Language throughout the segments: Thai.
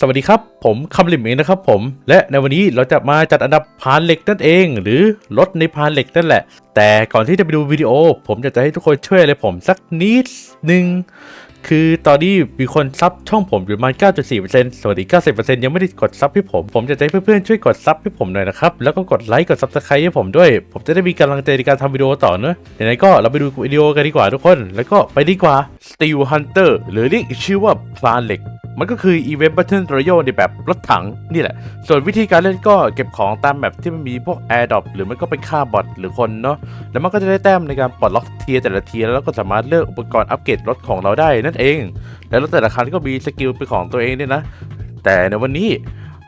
สวัสดีครับ ผมคำลิมเองนะครับผม และในวันนี้เราจะมาจัดอันดับพานเหล็กนั่นเอง หรือรถในพานเหล็กนั่นแหละ แต่ก่อนที่จะไปดูวิดีโอ ผมอยากจะให้ทุกคนช่วยอะไรผมสักนิดหนึ่งคือตอนนี้มีคนซับช่องผมอยู่ประมาณ 9.4%ส่วนอีก 90%ยังไม่ได้กดซับให้ผม ผมจะให้เพื่อนๆช่วยกดซับให้ผมหน่อยนะครับ แล้วก็กดไลค์ กดซับสไครต์ให้ผมด้วย ผมจะได้มีกำลังใจในการทำวิดีโอต่อเนอะไหนๆก็เราไปดูวิดีโอกันดีกว่าทุกคน แล้วก็ไปดีกว่า Steel Hunter หรือเรียกอีกชื่อว่าพลานเหล็ก มันก็คืออีเวนต์ Battle Royale ในแบบรถถังนี่แหละ ส่วนวิธีการเล่นก็เก็บของตามแบบที่มันมีพวก Air d r o p หรือมันก็เป็นฆ่าบอทหรือคนเนาะแล้วมันก็จะได้แต้มในการปลดล็อกเทียแต่ละเทียแล้วก็สามารถเลือกอุปกรณ์อัปเกรดรถของเราได้นั่นเอง และรถแต่ละคันก็มีสกิลเป็นของตัวเองด้วยนะ แต่ในวันนี้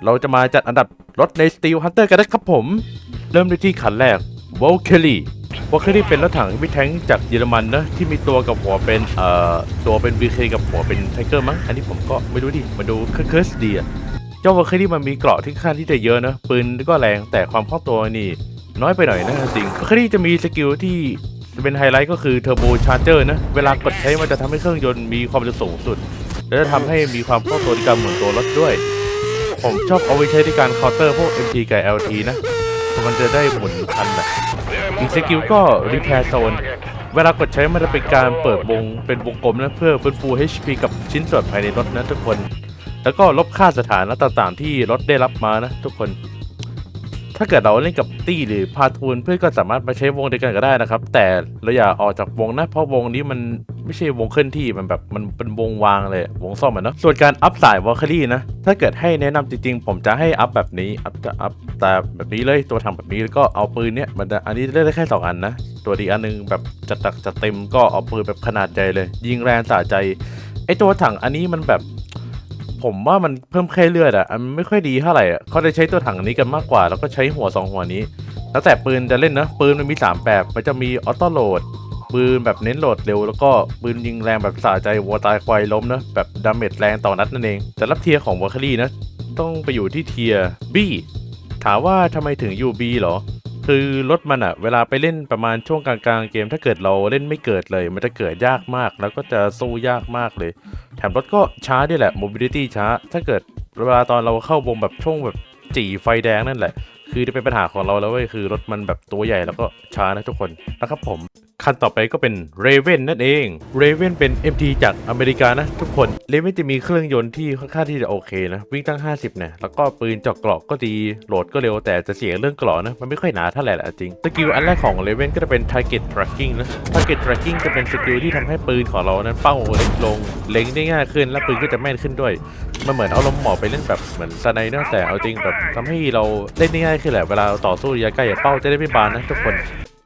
เราจะมาจัดอันดับรถใน Steel Hunter กันนะครับผม เริ่มด้วยที่คันแรก Valkyrie วอลเคอรี่เป็นรถถังวิทแทงจากเยอรมันนะที่มีตัวกับหัวเป็นเอ่อตัวเป็น VK กับหัวเป็นไทเกอร์มั้งอันนี้ผมก็ไม่รู้ดิมาดูเคิร์สดีอะเจ้าวอลเคอรี่มันมีเกราะที่ค่อนข้างที่จะเยอะนะปืนก็แรงแต่ความคล่องตัวนี่น้อยไปหน่อยนะจริงวอลเคอรี่จะมีสกิลที่เป็นไฮไลท์ก็คือเทอร์โบชาร์เจอร์นะ เวลากดใช้มันจะทำให้เครื่องยนต์มีความเร็วสูงสุด และจะทำให้มีความคล่องตัวในการหมุนตัวรถด้วย ผมชอบเอาไว้ใช้ในการเคาน์เตอร์พวก MT กับ LT นะเพราะมันจะได้หมุนทันแบบ อีกสกิลก็รีแพร์โซนเวลากดใช้มันจะเป็นการเปิดวงเป็นวงกลมนะเพื่อฟื้นฟู HP กับชิ้นส่วนภายในรถนะทุกคน แล้วก็ลบค่าสถานะต่างๆ ที่รถได้รับมานะทุกคน ถ้าเกิดเราเล่นกับตี้หรือพาทูนเพื่อนก็สามารถมาใช้วงเดียวกันก็ได้นะครับ แต่เราอย่าออกจากวงนะเพราะวงนี้มัน ไม่ใช่วงเคลื่อนที่มันแบบมันเป็นวงวางเลยวงซ่อมอะเนาะส่วนการอัพสายวอลคารี่นะ ถ้าเกิดให้แนะนำจริงๆ ผมจะให้อัพแบบนี้อัพจะอัพแต่แบบนี้เลยตัวทำแบบนี้แล้วก็เอาปืนเนี้ยมันจะอันนี้เล่นได้แค่สองอันนะ ตัวดีอันหนึงแบบจัดตักจัดเต็มก็เอาปืนแบบขนาดใหญ่เลย ยิงแรงสะใจไอตัวถังอันนี้มันแบบผมว่ามันเพิ่มแค่เลือดอะมันไม่ค่อยดีเท่าไหร่อะเขาจะใช้ตัวถังนี้กันมากกว่า แล้วก็ใช้หัวสองหัวนี้ แล้วแต่ปืนจะเล่นนะ ปืนมันมี 3 แบบ มันจะมีออโต้โหลด ปืนแบบเน้นโหลดเร็ว แล้วก็ปืนยิงแรงแบบสะใจวัวตายควายล้มนะแบบดาเมจแรงต่อนัดนั่นเอง แต่รับเทียร์ของวอคารี่นะ ต้องไปอยู่ที่เทียร์ B ถามว่าทำไมถึงอยู่ B เหรอ คือรถมันอะเวลาไปเล่นประมาณช่วงกลางๆเกม ถ้าเกิดเราเล่นไม่เกิดเลย มันจะเกิดยากมาก แล้วก็จะสู้ยากมากเลย แถมรถก็ช้าด้วยแหละ mobility ช้า ถ้าเกิดเวลาตอนเราเข้าวงแบบช่วงแบบจีไฟแดงนั่นแหละ คือจะเป็นปัญหาของเราแล้วเว้ยคือรถมันแบบตัวใหญ่แล้วก็ช้านะทุกคนนะครับผม คันต่อไปก็เป็น Raven นั่นเอง Raven เป็น MT จากอเมริกานะทุกคน Raven จะมีเครื่องยนต์ที่ค่อนข้างที่จะโอเคนะ วิ่งตั้ง 50เนี่ยแล้วก็ปืนเจาะเกราะก็ดีโหลดก็เร็วแต่จะเสียเรื่องเกราะนะ มันไม่ค่อยหนาเท่าไหร่แหละจริงสกิลอันแรกของ Raven ก็จะเป็น Target Tracking นะ Target Tracking จะเป็นสกิลที่ทำให้ปืนของเรานั้นเป้าเล็กลงเล็งได้ง่ายขึ้น และปืนก็จะแม่นขึ้นด้วยมันเหมือนเอาลมหมอกไปเล่นแบบเหมือนสไนเนอร์แต่เอาจริงแบบทำให้เราเล่นได้ง่ายขึ้นแหละเวลาต่อสู้ระยะใกล้เป้าจะได้ไม่บานนะทุกคน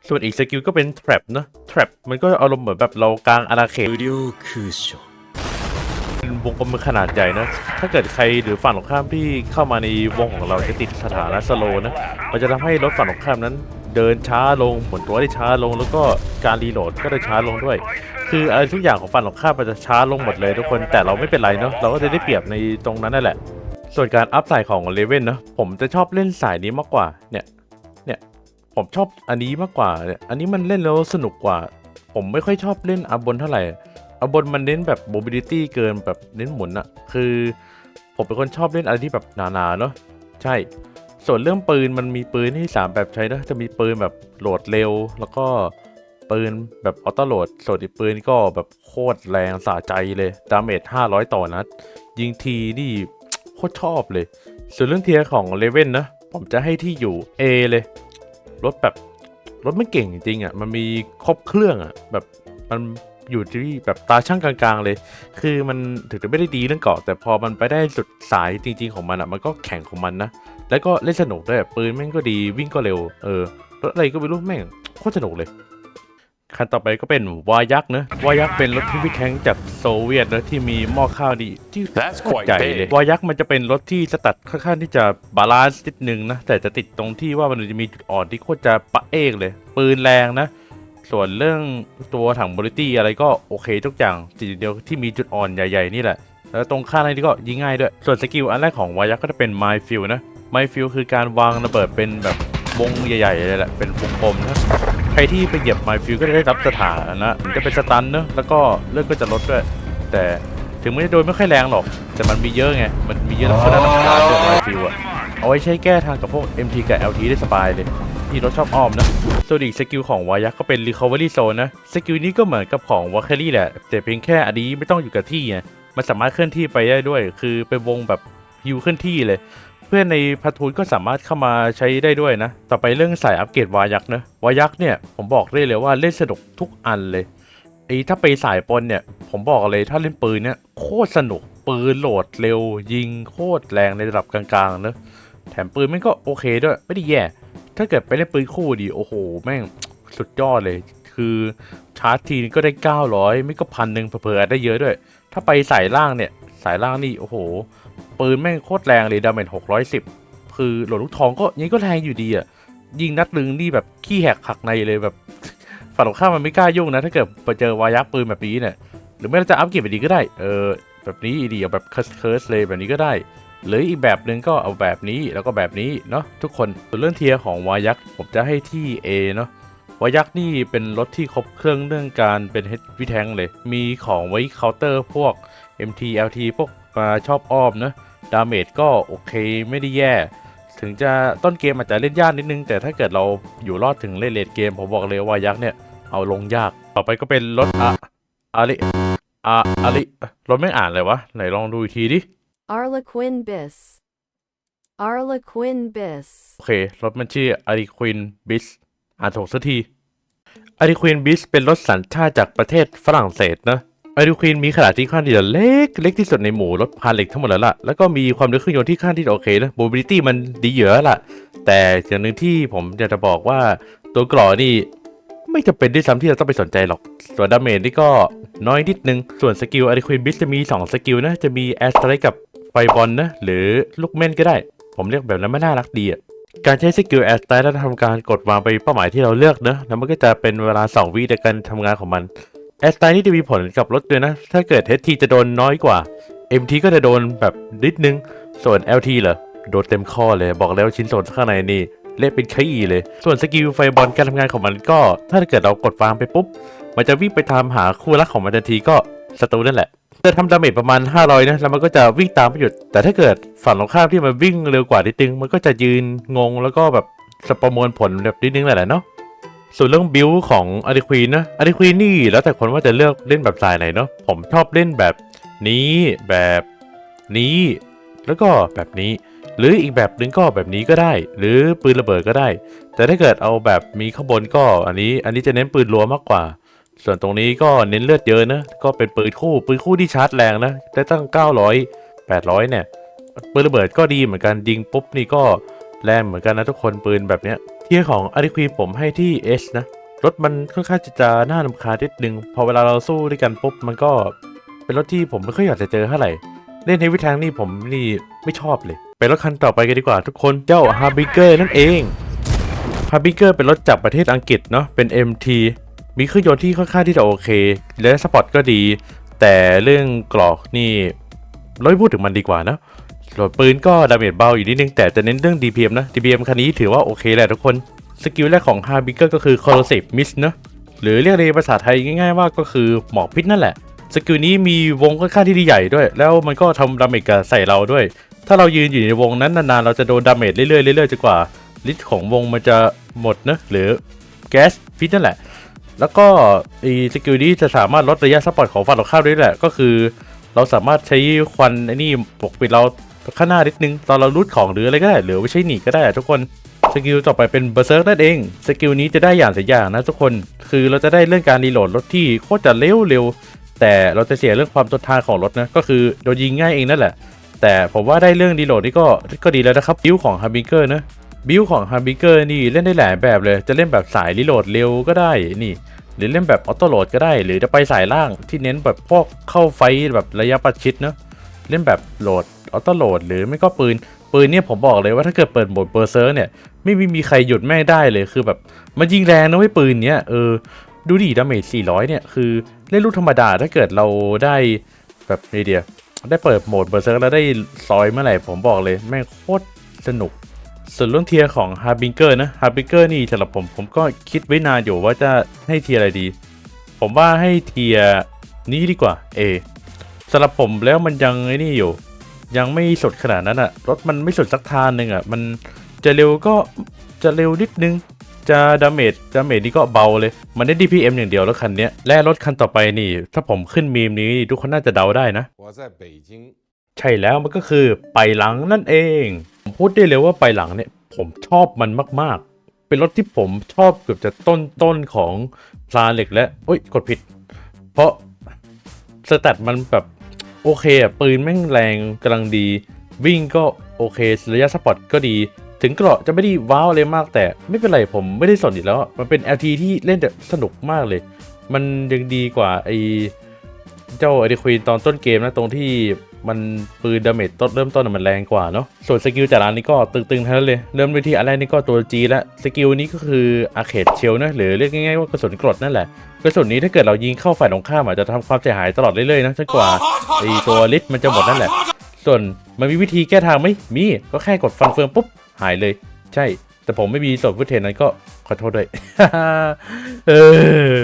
ส่วนอีกสกิลก็เป็นแทร็บนะแทร็บมันก็อารมณ์เหมือนแบบเรากลางอาณาเขตเป็นวงกลมือขนาดใหญ่นะ ถ้าเกิดใครหรือฝั่งของข้ามที่เข้ามาในวงของเราจะติดสถานะสโลนะ มันจะทำให้รถฝั่งของข้ามนั้น เดินช้าลงหมุนตัวได้ช้าลง แล้วก็การรีโหลดก็จะช้าลงด้วย คืออะไรทุกอย่างของฝั่งของข้ามมันจะช้าลงหมดเลยทุกคน แต่เราไม่เป็นไรเนาะ เราก็จะได้เปรียบในตรงนั้นนั่นแหละ ส่วนการอัพสายของเลเว่นนะผมจะชอบเล่นสายนี้มากกว่า เนี่ย ผมชอบอันนี้มากกว่าเนี่ยอันนี้มันเล่นแล้วสนุกกว่า ผมไม่ค่อยชอบเล่นอาบนเท่าไหร่อาบนมันเน้นแบบ mobility เกินแบบเน้นหมุนอะคือ ผมเป็นคนชอบเล่นอะไรที่แบบหนาๆเนาะใช่ ส่วนเรื่องปืนมันมีปืนที่สามแบบใช้นะจะมีปืนแบบโหลดเร็ว แล้วก็ปืนแบบออโต้โหลด ส่วนอีกปืนก็แบบโคตรแรงสะใจเลยดาเมจ500 ต่อนัด ยิงทีนี่โคตรชอบเลย ส่วนเรื่องเทียรของเลเว่นนะ ผมจะให้ที่อยู่ A เลย รถแบบรถมันเก่งจริงๆอะมันมีครบเครื่องอะแบบมันอยู่ที่แบบตาช่างกลางๆเลย คือมันถึงจะไม่ได้ดีเรื่องเกาะแต่พอมันไปได้สุดสายจริง ๆของมันอะมันก็แข็งของมันนะแล้วก็เล่นสนุกด้วยปืนแม่งก็ดีวิ่งก็เร็วเออรถอะไรก็ไม่รู้แม่งโคตรสนุกเลย คันต่อไปก็เป็นวายักษ์นะวายักษ์เป็นรถที่วิแทงจากโซเวียตนะที่มีหม้อข้าวดีที่ That's โคตร quite ใหญ่เลย big วายักษ์มันจะเป็นรถที่สตัดค่อนข้างที่จะบาลานซ์นิดนึงนะแต่จะติดตรงที่ว่ามันจะมีจุดอ่อนที่โคตรจะปะเอกเลย ปืนแรงนะ ส่วนเรื่องตัวถังบริตี้อะไรก็โอเคทุกอย่างสิ่งเดียวที่มีจุดอ่อนใหญ่ๆนี่แหละแล้วตรงข้างในนี่ก็ยิงง่ายด้วย ส่วนสกิลอันแรกของวายักษ์ก็จะเป็น My f i e l นะ My f i e l คือการวางระเบิดเป็นแบบวงใหญ่ๆเลยแหละเป็นวงกลมนะ ใครที่ไปเหยียบ My f i e l ก็จะได้รับสถานะจะเป็นสตันเนอะแล้วก็เลือดก็จะลดด้วย แต่ถึงไม่ได้โดนไม่ค่อยแรงหรอก แต่มันมีเยอะไง มันมีเยอะแล้วก็น่ารำคาญเรื่อไวฟิวอะเอาไว้ใช้แก้ทางกับพวก MT กับ LT ได้สบายเลยที่รถชอบอ้อมนะส่วนอีกสกิลของวายักก็เป็น Recovery Zone นะ สกิลนี้ก็เหมือนกับของวาเคลี่แหละ แต่เพียงแค่อันนี้ไม่ต้องอยู่กับที่ไงมันสามารถเคลื่อนที่ไปได้ด้วย คือเป็นวงแบบฮิวเคลื่อนที่เลย พื่อนในพัทูนก็สามารถเข้ามาใช้ได้ด้วยนะ ต่อไปเรื่องสายอัปเกรดวายักษ์นะวายักษ์เนี่ยผมบอกได้เลยว่าเล่นสนุกทุกอันเลยไอ้ถ้าไปสายปนเนี่ย ผมบอกเลยถ้าเล่นปืนเนี่ยโคตรสนุกปืนโหลดเร็ว ยิงโคตรแรงในระดับกลางๆเนะแถมปืนมันก็โอเคด้วยไม่ได้แย่ ถ้าเกิดไปเล่นปืนคู่ดิโอ้โห แม่งสุดยอดเลย คือชาร์จทีนก็ได้ 900 ไม่ก็พันหนึ่งเผลอๆได้เยอะด้วย ถ้าไปสายล่างเนี่ยสายล่างนี่โอ้โห ปืนแม่งโคตรแรงเลยดาเมจ610คือโหลดลูกทองก็ยังก็แรงอยู่ดีอะยิงนัดหนึงนี่แบบขี้แหกหักในเลยแบบฝั่งตรงข้ามมันไม่กล้ายุ่งนะ ถ้าเกิดไปเจอวายักปืนแบบนี้เนี่ยหรือไม่เราจะอัพเกรดแบบนี้ก็ได้เออแบบนี้ดีเอาแบบเคิร์สเคิร์สเลยแบบนี้ก็ได้ หรืออีกแบบหนึ่งก็เอาแบบนี้แล้วก็แบบนี้เนาะทุกคนส่วนเรื่องเทียร์ของวายักผมจะให้ที่ A เนาะวายักนี่เป็นรถที่ครบเครื่องเรื่องการเป็นเฮดวิแทงเลย มีของไว้เคาน์เตอร์พวก MT LT พวก มาชอบอ้อมนะดาเมจก็โอเคไม่ได้แย่ ถึงจะต้นเกมอาจจะเล่นยากนิดนึง แต่ถ้าเกิดเราอยู่รอดถึงเล่นเลดเกม ผมบอกเลยว่ายักษ์เนี่ย เอาลงยาก ต่อไปก็เป็นรถอะอาริอะอาริรถไม่อ่านเลยวะ ไหนลองดูอีกทีดิ Arlequin Bis. Arlequin Bis. โอเค รถมันชื่ออาริควินบิสอ่านถูกสักทีอาริควินบิสเป็นรถสัญชาติจากประเทศฝรั่งเศสนะ อาริควินมีขนาดที่ค่อนข้างที่จะเล็กเล็กที่สุดในหมู่รถพาเหล็กทั้งหมดแล้วล่ะ แล้วก็มีความเร็วเครื่องยนต์ที่ค่อนข้างที่จะโอเคนะ mobility มันดีเยอะล่ะ แต่อย่างหนึ่งที่ผมอยากจะบอกว่าตัวกรอนี่ไม่จำเป็นด้วยซ้ำที่เราต้องไปสนใจหรอก ส่วนดาเมจนี่ก็น้อยนิดนึง ส่วนสกิลอาริควินบิสจะมี 2 สกิลนะ จะมีแอสไตร์กับไฟบอลนะ หรือลูกเม่นก็ได้ ผมเรียกแบบนั้นไม่น่ารักดีอะ การใช้สกิลแอสไตรแล้วทำการกดวางไปเป้าหมายที่เราเลือกนะแล้วมันก็จะเป็นเวลา 2 วิในการทำงานของมัน แอสไตนี่จะมีผลกับรถด้วยนะ ถ้าเกิด HT จะโดนน้อยกว่า MT ก็จะโดนแบบนิดนึง ส่วน LT เหรอ โดนเต็มข้อเลย บอกแล้วชิ้นส่วนข้างในนี่เละเป็นขี้เลย ส่วนสกิลไฟบอลการทำงานของมันก็ ถ้าเกิดเรากดวางไปปุ๊บ มันจะวิ่งไปตามหาคู่รักของมันทันทีก็ศัตรูนั่นแหละจะทำดาเมจประมาณ 500 นะ แล้วมันก็จะวิ่งตามไม่หยุด แต่ถ้าเกิดฝั่งตรงข้ามที่มันวิ่งเร็วกว่านิดนึง มันก็จะยืนงงแล้วก็แบบสประมวลผลแบบนิดนึงแหละเนาะ ส่วนเรื่องบิวของอาริควีนนะอาริควีนนี่แล้วแต่คนว่าจะเลือกเล่นแบบสายไหนเนาะผมชอบเล่นแบบนี้แบบนี้ แล้วก็แบบนี้ หรืออีกแบบหนึงก็แบบนี้ก็ได้ หรือปืนระเบิดก็ได้ แต่ถ้าเกิดเอาแบบมีข้างบนก็อันนี้อันนี้จะเน้นปืนรัวมากกว่า ส่วนตรงนี้ก็เน้นเลือดเยอะนะก็เป็นปืนคู่ปืนคู่ที่ชาร์จแรงนะได้ตั้ง 900 800เนี่ยปืนระเบิดก็ดีเหมือนกันยิงปุ๊บนี่ก็แรงเหมือนกันนะทุกคนปืนแบบเนี้ย เทียของอาริควีผมให้ที่ S นะรถมันค่อนข้างจะจะน่ารำคาญนิดนึง พอเวลาเราสู้ด้วยกันปุ๊บมันก็เป็นรถที่ผมไม่ค่อยอยากจะเจอเท่าไหร่ เล่นเฮวี่แทงนี่ผมนี่ไม่ชอบเลย ไปรถคันต่อไปกันดีกว่าทุกคนเจ้าฮาร์บิเกอร์นั่นเองฮาร์บิเกอร์เป็นรถจากประเทศอังกฤษเนาะเป็น MT มีเครื่องยนต์ที่ค่อนข้างที่จะโอเค และสปอร์ตก็ดี แต่เรื่องกรอกนี่เราไม่พูดถึงมันดีกว่านะ ส่วนปืนก็ดาเมจเบาอยู่นิดนึงแต่จะเน้นเรื่อง DPM นะ DPM คันนี้ถือว่าโอเคแหละทุกคน สกิลแรกของ h a r b i g e r ก็คือ Corrosive Mist เนะหรือเรียกในภาษาไทยง่ายๆว่าก็คือหมอกพิษนั่นแหละ สกิลนี้มีวงค่อนข้างที่ใหญ่ด้วย แล้วมันก็ทำดาเมจกับใส่เราด้วย ถ้าเรายืนอยู่ในวงนั้นนานๆเราจะโดนดาเมจเรื่อยๆเรื่อยๆจนกว่าฤทธิ์ของวงมันจะหมดนะหรือแก๊สพิษนั่นแหละ แล้วก็อีสกิลนี้จะสามารถลดระยะสปอร์ตของฝั่งตรงข้ามได้ด้วยแหละ ก็คือ เราสามารถใช้ควันไอ้นี่ปกปิดเรา ข้างหน้านิดนึง ตอนเรารูดของหรืออะไรก็ได้ หรือไม่ใช่หนีก็ได้ทุกคนสกิลต่อไปเป็นเบอร์เซิร์กนั่นเอง สกิลนี้จะได้อย่างเสียอย่างนะทุกคน คือเราจะได้เรื่องการรีโหลดรถที่โคตรจะเร็วเร็ว แต่เราจะเสียเรื่องความทนทานของรถนะ ก็คือโดนยิงง่ายเองนั่นแหละ แต่ผมว่าได้เรื่องรีโหลดนี่ก็ก็ดีแล้วนะครับ บิวของฮาร์บิเกอร์นะ บิวของฮาร์บิเกอร์นี่เล่นได้หลายแบบเลย จะเล่นแบบสายรีโหลดเร็วก็ได้ นี่ หรือเล่นแบบออโต้โหลดก็ได้ หรือจะไปสายล่างที่เน้นแบบพวกเข้าไฟแบบระยะประชิดเนะ เล่นแบบโหลด ออโต้โหลดหรือไม่ก็ปืน ปืนเนี่ยผมบอกเลยว่าถ้าเกิดเปิดโหมดเบอร์เซอร์เนี่ย ไม่มีมีใครหยุดแม่งได้เลยคือแบบมันยิงแรงนะเว้ยปืนเนี้ยเออดูดิดาเมจ400 เนี่ย คือเล่นลูกธรรมดาถ้าเกิดเราได้แบบไอเดียได้เปิดโหมดเบอร์เซอร์แล้วได้ซอยเมื่อไหร่ผมบอกเลยแม่งโคตรสนุกส่วนเรื่องเทียร์ของ h a r b i n g e r นะ h a r b i n g e r นี่สำหรับผมผมก็คิดไว้นานอยู่ว่าจะให้เทียร์อะไรดี ผมว่าให้เทียร์นี้ดีกว่า A สำหรับผมแล้วมันยังไอ้นี่อยู่ ยังไม่สดขนาดนั้นอะรถมันไม่สดสักทานหนึ่งอะมันจะเร็วก็จะเร็วนิดนึง จะดาเมจดาเมจนี่ก็เบาเลย มันได้ DPM อย่างเดียวแล้วคันนี้และรถคันต่อไปนี่ ถ้าผมขึ้นมีมนี้ทุกคนน่าจะเดาได้นะใช่แล้วมันก็คือไปหลังนั่นเอง ผมพูดได้เลยว่าไปหลังเนี่ย ผมชอบมันมาก ๆ เป็นรถที่ผมชอบเกือบจะต้นต้นของพลาเหล็กและโอ้ยกดผิด เพราะสแตทมันแบบ โอเคอะปืนแม่งแรงกำลังดี วิ่งก็โอเคระยะสปอร์ตก็ดี ถึงเกราะจะไม่ได้ว้าวอะไรมากแต่ไม่เป็นไรผมไม่ได้สนอีกแล้ว มันเป็น LT ที่เล่นแต่สนุกมากเลย มันยังดีกว่าไอเจ้าไอเดควีนตอนต้นเกมนะตรงที่ มันปืนดาเมจต้นเริ่มต้นมันแรงกว่าเนาะส่วนสกิลจากร้านนี้ก็ตึงๆทั้งนั้นเลย เริ่มไปที่อันแรกนี่ก็ตัว G แล้วสกิลนี้ก็คืออาเคดเชลนะหรือเรียกง่ายๆว่ากระสุนกรดนั่นแหละกระสุนนี้ถ้าเกิดเรายิงเข้าฝ่ายตรงข้ามอาจจะทำความเสียหายตลอดเรื่อยๆนะจนกว่าไอตัวลิทมันจะหมดนั่นแหละ ส่วนมันมีวิธีแก้ทางไหมมีก็แค่กดฟันเฟืองปุ๊บหายเลย ใช่ แต่ผมไม่มีส่วนฟุตเทนนั้นก็ขอโทษด้วยเออ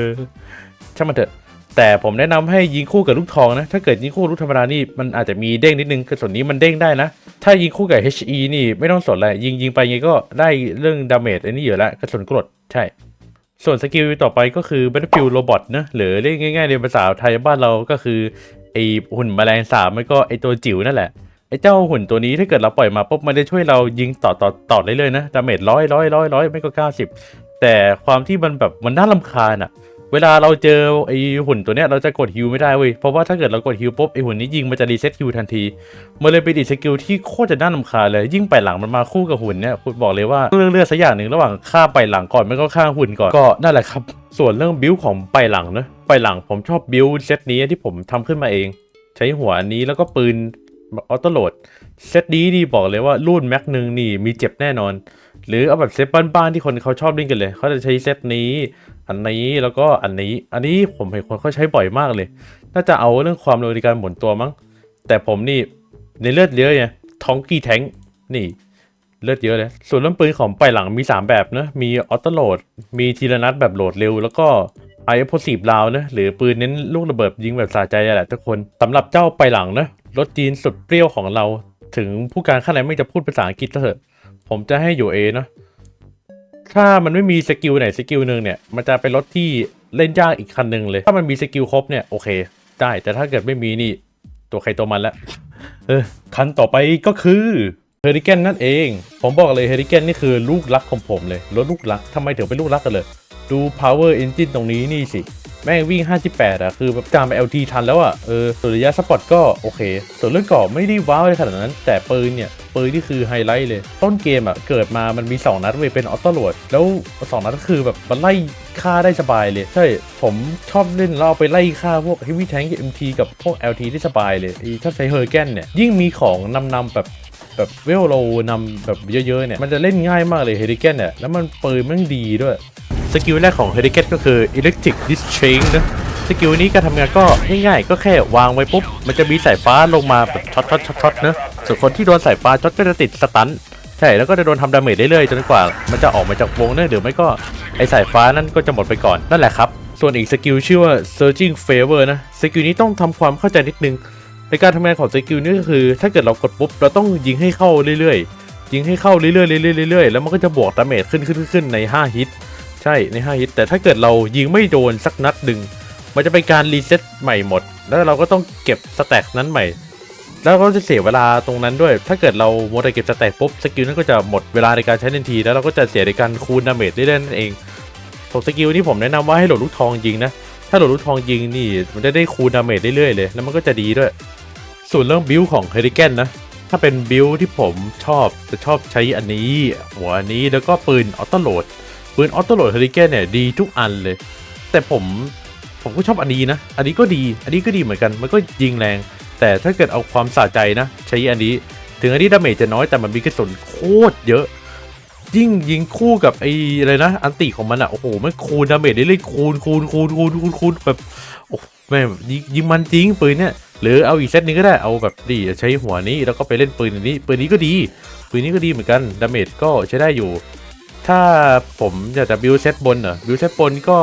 ช่างมันเถอะ แต่ผมแนะนำให้ยิงคู่กับลูกทองนะ ถ้าเกิดยิงคู่ลูกธรรมดานี่มันอาจจะมีเด้งนิดนึงกระสุนนี้มันเด้งได้นะ ถ้ายิงคู่กับ HE นี่ไม่ต้องสนเลยยิงยิงไปยังไงก็ได้เรื่องดาเมจอันนี้อยู่แล้วกระสุนกรดใช่ ส่วนสกิลต่อไปก็คือ Battlefield Robot นะหรือเรียกง่ายๆในภาษาไทยบ้านเราก็คือไอหุ่นแมลงสาบไม่ก็ไอตัวจิ๋วนั่นแหละไอเจ้าหุ่นตัวนี้ถ้าเกิดเราปล่อยมาปุ๊บมันจะช่วยเรายิงต่อต่อต่อได้เลยนะดาเมจร้อยร้อยร้อยร้อยไม่ก็เก้าสิบแต่ความที่มันแบบมันน่าลำคาญอะ เวลาเราเจอไอหุ่นตัวเนี้ยเราจะกดฮิวไม่ได้เว้ย เพราะว่าถ้าเกิดเรากดฮิวปุ๊บไอหุ่นนี้ยิงมันจะรีเซ็ตฮิวทันที มันเลยเป็นอีกสกิลที่โคตรจะน่าลำคาเลย ยิ่งไปหลังมันมาคู่กับหุ่นเนี่ยคุณบอกเลยว่าเลือกเลือกสักอย่างหนึ่งระหว่างฆ่าไปหลังก่อนไม่ก็ฆ่าหุ่นก่อน ก็นั่นแหละครับ ส่วนเรื่องบิวของไปหลังนะไปหลังผมชอบบิวเซตนี้ที่ผมทำขึ้นมาเอง ใช้หัวอันนี้แล้วก็ปืนออโต้โหลดเซตนี้นี่บอกเลยว่ารุ่นแม็กหนึ่งนี่มีเจ็บแน่นอน หรือเอาแบบเซตบ้านๆที่คนเขาชอบเล่นกันเลย เขาจะใช้เซตนี้ อันนี้แล้วก็อันนี้ อันนี้ผมเห็นคนเขาใช้บ่อยมากเลย น่าจะเอาเรื่องความเร็วในการหมุนตัวมั้ง แต่ผมนี่ในเลือดเยอะไงท้องกี้แทงนี่เลือดเยอะเลย ส่วนเรื่องปืนของไปหลังมี 3 แบบนะ มีออโต้โหลด มีทีละนัดแบบโหลดเร็ว แล้วก็ไอโพสีบราวนะ หรือปืนเน้นลูกระเบิดยิงแบบสะใจแหละทุกคนสำหรับเจ้าไปหลังนะ รถจีนสุดเปรี้ยวของเรา ถึงผู้การข้างในไม่จะพูดภาษาอังกฤษก็เถอะ ผมจะให้อยู่เอเนาะ ถ้ามันไม่มีสกิลไหนสกิลหนึ่งเนี่ย มันจะเป็นรถที่เล่นยากอีกคันหนึ่งเลย ถ้ามันมีสกิลครบเนี่ยโอเค ได้แต่ถ้าเกิดไม่มีนี่ตัวใครตัวมันละเออคันต่อไปก็คือเฮอริเกนนั่นเอง ผมบอกเลยเฮอริเกนนี่คือลูกรักของผมเลยรถลูกรักทำไมถึงเป็นลูกรักกันเลย ดู power engine ตรงนี้นี่สิ แม่งวิ่ง 58 อะ คือแบบจามไป LT ทันแล้วอะ เออส่วนระยะสปอร์ตก็โอเค ส่วนเรื่องเกราะไม่ได้ว้าวเลยขนาดนั้น แต่ปืนเนี่ยปืนนี่คือไฮไลท์เลย ต้นเกมอะ เกิดมามันมี 2 นัดเว้ยเป็นออโต้โหลด แล้ว 2 นัดก็คือแบบมันไล่ฆ่าได้สบายเลย ใช่ ผมชอบเล่นเอาไปไล่ฆ่าพวก Heavy Tank MT กับพวก LT ได้สบายเลยถ้าใช้เฮอร์แกนเนี่ยยิ่งมีของนำนำๆแบบแบบเวลโลนำแบบเยอะๆเนี่ยมันจะเล่นง่ายมากเลยเฮริเกนเนี่ยแล้วมันปืนมันดีด้วย สกิลแรกของเฮริเกนก็คือ Electric Discharge นะสกิลนี้การทำงานก็ง่ายๆ ก็แค่วางไว้ปุ๊บ มันจะมีสายฟ้าลงมาแบบช็อตช็อตช็อตช็อตนะส่วนคนที่โดนสายฟ้าช็อตก็จะติดสตันใช่ แล้วก็จะโดนทำดาเมจเรื่อยๆจนกว่า มันจะออกมาจากวงเนะหรือไม่ก็ไอสายฟ้านั่นก็จะหมดไปก่อนนั่นแหละครับ ส่วนอีกสกิลชื่อว่า Surging Favor นะสกิลนี้ต้องทำความเข้าใจนิดนึงในการทำงานของสกิลนี้ก็คือ ถ้าเกิดเรากดปุ๊บเราต้องยิงให้เข้าเรื่อยๆยิงให้เข้าเรื่อยๆเรื่อยๆเรื่อยๆแล้วมันก็จะบวกดาเมจขึ้นขึ้นขึ้นขึ้นใน 5 ฮิต ใช่ใน5ฮิตแต่ถ้าเกิดเรายิงไม่โดนสักนัดหนึ่งมันจะเป็นการรีเซ็ตใหม่หมด แล้วเราก็ต้องเก็บสแต็กนั้นใหม่ แล้วก็จะเสียเวลาตรงนั้นด้วย ถ้าเกิดเราโมดเก็บสแต็กปุ๊บสกิลนั้นก็จะหมดเวลาในการใช้ทันที แล้วเราก็จะเสียในการคูณดาเมจได้นั่นเองส่วนสกิลนี้ผมแนะนำว่าให้โหลดลูกทองยิงนะ ถ้าโหลดลูกทองยิงนี่มันจะได้คูณดาเมจเรื่อยๆเลย แล้วมันก็จะดีด้วย ส่วนเรื่องบิลของเฮริเกนนะ ถ้าเป็นบิลที่ผมชอบจะชอบใช้อันนี้ หัวอันนี้แล้วก็ปืนออโต้โหลด ปืนออโต้โหลดเฮริเกนเนี่ยดีทุกอันเลย แต่ผมผมก็ชอบอันนี้นะ อันนี้ก็ดี อันนี้ก็ดีเหมือนกัน มันก็ยิงแรง แต่ถ้าเกิดเอาความสะใจนะ ใช้อันนี้ ถึงอันนี้ดาเมจจะน้อยแต่มันมีกระสุนโคตรเยอะ ยิ่งยิงคู่กับไอ้อะไรนะ อันติของมันอะโอ้โห มันคูณดาเมจได้เลยคูณคูณคูณคูณคูณคูณแบบ โอ้แม่ยิงมันจริงปืนเนี่ย หรือเอาอีกเซตนึงก็ได้ เอาแบบดีใช้หัวนี้แล้วก็ไปเล่นปืนอันนี้ ปืนนี้ก็ดี ปืนนี้ก็ดีเหมือนกัน ดาเมจก็ใช้ได้อยู่ ถ้าผมอยากจะบิวเซตบนเหรอบิวเซตบนก็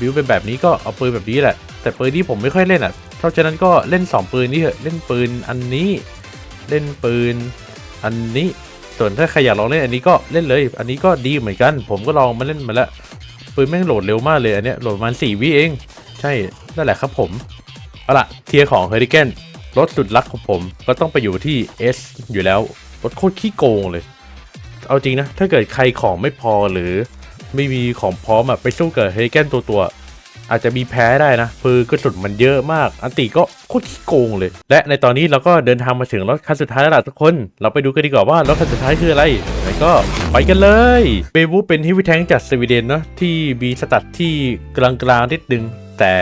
บิวเป็นแบบนี้ก็เอาปืนแบบนี้แหละ แต่ปืนที่ผมไม่ค่อยเล่นอะ เพราะฉะนั้นก็เล่น 2 ปืนนี่เถอะเล่นปืนอันนี้ เล่นปืนอันนี้ ส่วนถ้าใครอยากลองเล่นอันนี้ก็เล่นเลย อันนี้ก็ดีเหมือนกัน ผมก็ลองมาเล่นมาแล้วปืนแม่งโหลดเร็วมากเลยอันเนี้ยโหลดประมาณ4วิเอง ใช่นั่นแหละครับผมเอาล่ะเทียร์ของเฮอริเกนรถสุดรักของผมก็ต้องไปอยู่ที่ S อยู่แล้วรถโคตรขี้โกงเลย เอาจริงนะ ถ้าเกิดใครของไม่พอหรือไม่มีของพร้อมอะไปสู้กับเฮเกนตัวตัว อาจจะมีแพ้ได้นะคือกระสุนมันเยอะมาก อันติก็โคตรขี้โกงเลย และในตอนนี้เราก็เดินทางมาถึงรถคันสุดท้ายแล้วล่ะทุกคน เราไปดูกันดีกว่าว่ารถคันสุดท้ายคืออะไรแล้วก็ไปกันเลยเบวูเป็นฮิวิแทงจากสวีเดนเนาะที่มีสตัดที่กลางๆนิดนึงแต่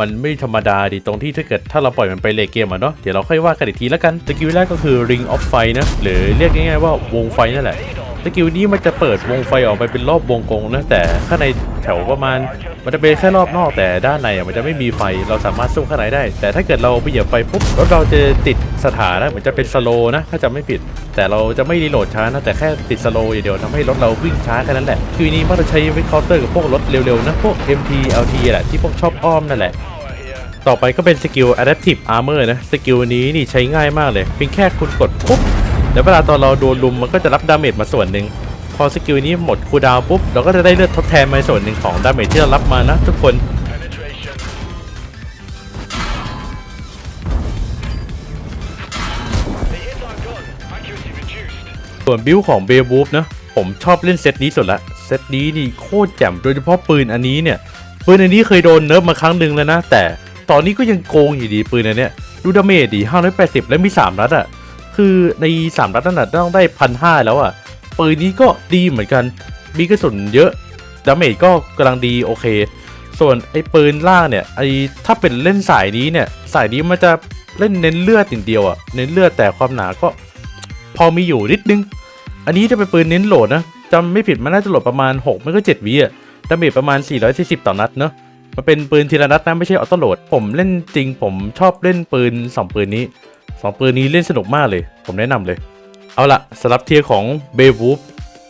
มันไม่ธรรมดาดิตรงที่ถ้าเกิดถ้าเราปล่อยมันไปเลเกมอะเนาะเดี๋ยวเราค่อยว่ากันอีกทีแล้วกันสกิลแรกก็คือ Ring of Fire นะหรือเรียกง่ายๆว่าวงไฟนั่นแหละ สกิลนี้มันจะเปิดวงไฟออกไปเป็นรอบวงกลมนะแต่ข้างในแถวประมาณมันจะเป็นแค่รอบนอกแต่ด้านในมันจะไม่มีไฟเราสามารถสู้ข้างในได้ แต่ถ้าเกิดเราไปเหยียบไฟปุ๊บรถเราจะติดสถานะเหมือนจะเป็นสโลนะถ้าจำไม่ผิด แต่เราจะไม่รีโหลดช้านะแต่แค่ติดสโลอย่างเดียวทำให้รถเราวิ่งช้าแค่นั้นแหละคือนี้มันจะใช้วิเคาน์เตอร์กับพวกรถเร็วๆนะพวก MT LT แหละที่พวกชอบอ้อมนั่นแหละต่อไปก็เป็นสกิล Adaptive Armor นะ สกิลนี้นี่ใช้ง่ายมากเลย เพียงแค่คุณกดปุ๊บ แล้วเวลาตอนเราโดนลุมมันก็จะรับดาเมจมาส่วนหนึ่งพอสกิลนี้หมดคูดาวปุ๊บเราก็จะได้เลือดทดแทนมาส่วนหนึ่งของดาเมจที่เรารับมานะทุกคนส่วนบิลของเบ w วูฟนะผมชอบเล่นเซตนี้สุดละเซตนี้นี่โคตรแจ่มโดยเฉพาะปืนอันนี้เนี่ยปืนอันนี้เคยโดนเนิร์ฟมาครั้งหนึ่งแล้วนะแต่ตอนนี้ก็ยังโกงอยู่ดีปืนอันเนี้ยดูดาเมจดี580 และมี 3 นัดอะ่ะ คือใน3นัดนั่นน่ะต้องได้พันห้าแล้วอะ่ะปืนนี้ก็ดีเหมือนกัน มีกระสุนเยอะดาเมจก็กำลังดีโอเค ส่วนไอ้ปืนล่างเนี่ยไอ้ถ้าเป็นเล่นสายนี้เนี่ย สายนี้มันจะเล่นเน้นเลือดอย่างเดียวอะ่ะเน้นเลือดแต่ความหนาก็ พอมีอยู่นิดนึง อันนี้จะเป็นปืนเน้นโหลดนะจำไม่ผิดมันน่าจะโหลดประมาณ6ไม่ก็7วิอะดาเมจประมาณ 440 ต่อนัดเนอะมันเป็นปืนทีละนัดนะไม่ใช่ออโต้โหลด ผมเล่นจริงผมชอบเล่นปืน 2 ปืนนี้ 2ปืนนี้เล่นสนุกมากเลย ผมแนะนำเลย เอาละสำหรับเทียร์ของเบวูฟ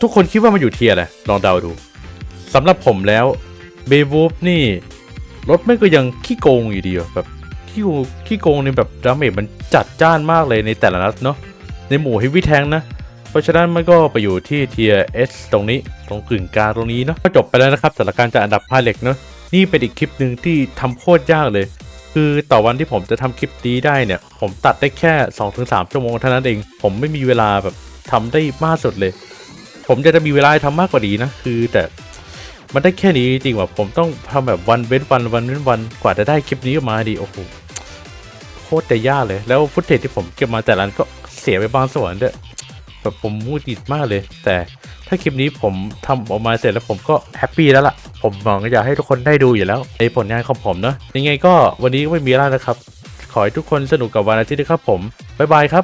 ทุกคนคิดว่ามันอยู่เทียร์อะไรลองเดาดูสำหรับผมแล้วเบวูฟนี่รถไม่ก็ยังขี้โกงอยู่ดีแบบขี้โกงขี้โกงในแบบดาเมจมันจัดจ้านมากเลยในแต่ละนัดเนาะในหมู่เฮฟวี่แทงนะเพราะฉะนั้นมันก็ไปอยู่ที่เทียร์ S ตรงนี้ตรงกึ่งกลางตรงนี้เนาะก็จบไปแล้วนะครับสำหรับการจัดอันดับพาเล็กเนาะนี่เป็นอีกคลิปหนึ่งที่ทำโคตรยากเลย คือต่อวันที่ผมจะทำคลิปนี้ได้เนี่ย ผมตัดได้แค่ 2-3 ชั่วโมงเท่านั้นเอง ผมไม่มีเวลาแบบทำได้มากสุดเลย ผมจะจะมีเวลาทำมากกว่านี้นะ คือแต่มันได้แค่นี้จริงๆว่าผมต้องทำแบบวันเว้นวันวันเว้นวันกว่าจะได้คลิปนี้ออกมาดีโอ้โหโคตรจะยากเลย แล้วฟุตเทจที่ผมเก็บมาแต่ละอันก็เสียไปบางส่วนด้วยแบบผมมูดดิดมากเลย แต่ ถ้าคลิปนี้ผมทำออกมาเสร็จแล้วผมก็แฮปปี้แล้วล่ะ ผมหวังอยากให้ทุกคนได้ดูอยู่แล้วในผลงานของผมเนอะยังไงก็วันนี้ก็ไม่มีแล้วนะครับ ขอให้ทุกคนสนุกกับวันอาทิตย์นะครับผมบ๊ายบายครับ